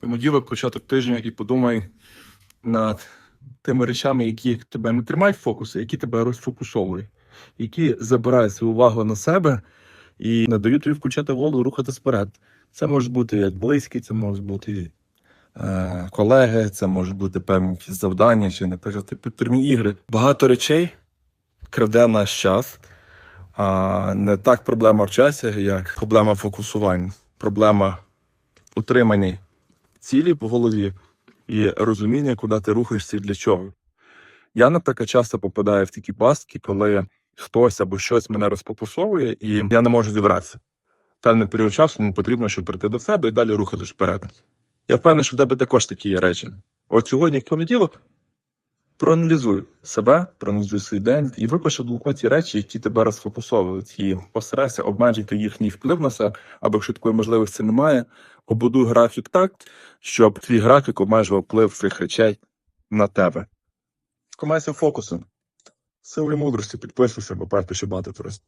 Понеділок, початок тижня, і подумай над тими речами, які тебе не тримають в фокусі, які тебе розфокусовують, які забирають свою увагу на себе і не дають тобі включати голову, рухатись вперед. Це може бути як близькі, це може бути е, колеги, це можуть бути певні завдання чи, наприклад, підтримні ігри. Багато речей краде наш час. А не так проблема в часі, як проблема фокусування, проблема утримання цілі по голові і розуміння, куди ти рухаєшся і для чого. Я, наприклад, часто попадаю в такі пастки, коли хтось або щось мене розфокусовує, і я не можу зібратися. Певний період часу мені потрібно, щоб прийти до себе і далі рухатись вперед. Я впевнений, що в тебе також такі є речі. От сьогодні, в понеділок, проаналізуй себе, проаналізуй свій день і випиши в ті речі, які тебе розфокусовують, і постарайся обмежити їхній вплив на себе, або якщо такої можливості немає, побудуй графік так, щоб твій графік обмежував вплив цих речей на тебе. Комайся фокусом. Сили мудрості, підписуйся, бо перше, що мати турист.